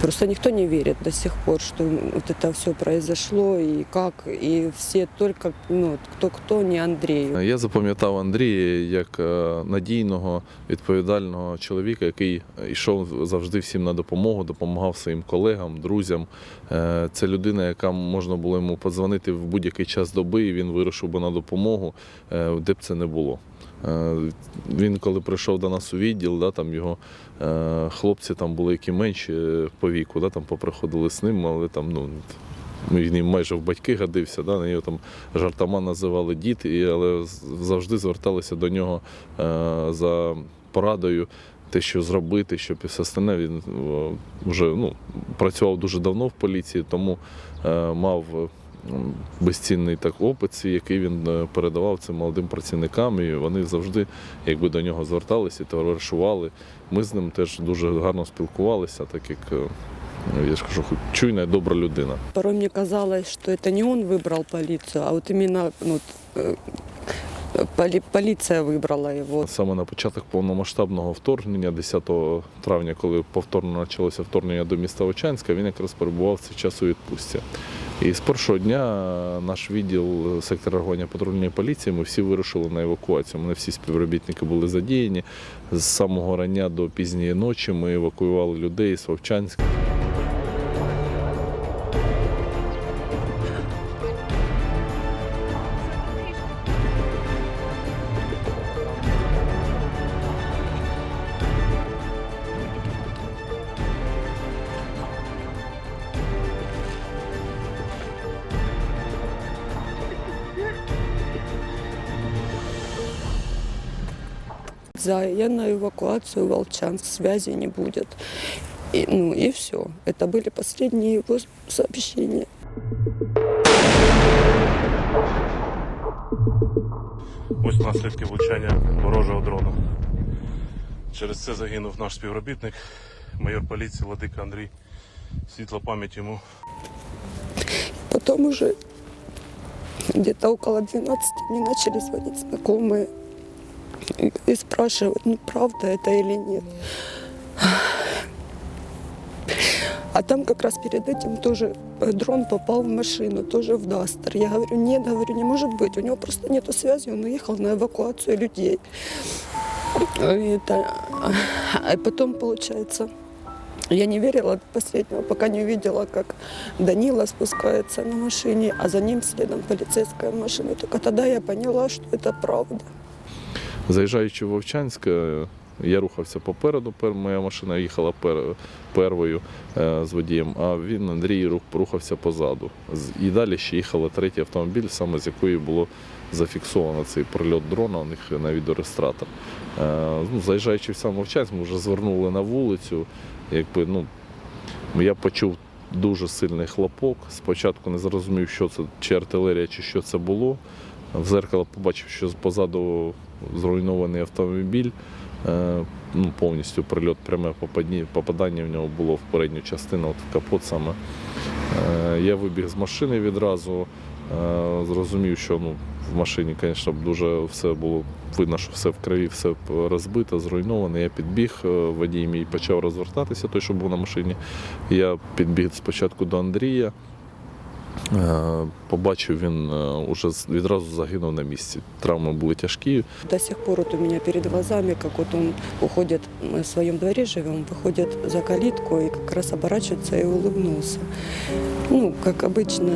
Просто никто не верит до сих пор, что вот это все произошло и как, и все только, ну, кто-кто, не Андрею. Я запам'ятав Андрія як е, надійного, відповідального чоловіка, який йшов завжди всім на допомогу, допомагав своїм колегам, друзям. Е, Це людина, яка можна було йому подзвонити в будь-який час доби, і він вирушив би на допомогу, е, де б це не було. Е, Він, коли прийшов до нас у відділ, да, там його е, хлопці там були які менші е, по віку, да, там поприходили з ним, але там ну. Він майже в батьки годився, да, його там жартома називали дід, і, але завжди зверталися до нього е, за порадою, те, що зробити, щоб і все остальне. Він вже ну, працював дуже давно в поліції, тому е, мав безцінний так опит, свій, який він е, передавав цим молодим працівникам, і вони завжди якби до нього зверталися, товаришували. Ми з ним теж дуже гарно спілкувалися, так як е, я ж кажу, чуйна і добра людина. Порой мне казалось, что это не он выбрал полицию, а вот именно ну, э, поли- полиция выбрала его. Саме на початок повномасштабного вторгнення, 10 травня, коли повторно почалося вторгнення до міста Очанська, він якраз перебував в цей час у відпустці. І з першого дня наш відділ сектора сектор реагування патрульної поліції, ми всі вирушили на евакуацію. Мене всі співробітники були задіяні. З самого рання до пізньої ночі ми евакуювали людей з Вовчанська. За военную эвакуацию в Волчанск связи не будет. И, ну и все. Это были последние его сообщения. Ось наслідки влучання ворожого дрона. Через це загинув наш співробітник, майор поліції Владика Андрій. Світла пам'ять йому. Потом уже где-то около 12 мне начали звонить знакомые и, и спрашивать, ну правда это или нет. А там как раз перед этим тоже э, дрон попал в машину, тоже в Дастер. Я говорю, нет, говорю, не может быть, у него просто нету связи, он уехал на эвакуацию людей. Это, а потом, получается, я не верила до последнего, пока не увидела, как Данила спускается на машине, а за ним следом полицейская машина. Только тогда я поняла, что это правда. Заїжджаючи в Вовчанськ, е, я рухався попереду, моя машина їхала пер- первою е, з водієм, а він, Андрій, рух- рухався позаду. І далі ще їхала третій автомобіль, саме з якої було зафіксовано цей прильот дрона у них на відеореєстратор. Е, Ну, заїжджаючи в сам Вовчанськ, ми вже звернули на вулицю. Якби, ну, я почув дуже сильний хлопок. Спочатку не зрозумів, що це, чи артилерія, чи що це було. В зеркало побачив, що позаду зруйнований автомобіль. Е, Ну, повністю прильот, пряме попадання в нього було в передню частину, от в капот саме. Е, Я вибіг з машини відразу, е, зрозумів, що ну, в машині, звісно, дуже все було видно, що все в крові, все розбито, зруйноване. Я підбіг, водій мій почав розвертатися, той, що був на машині. Я підбіг спочатку до Андрія. Е, Побачив, він е, уже з- відразу загинув на місці. Травми були тяжкі. До сих пор вот у меня перед глазами, как вот он уходит, мы в своем дворе живем, выходит за калитку и как раз оборачивается и улыбнулся. Ну, как обычно,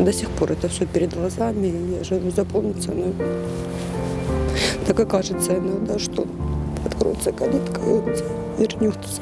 до сих пор это все перед глазами, и я живу запомнится, но так и кажется иногда, что откроется калитка, и он вернется.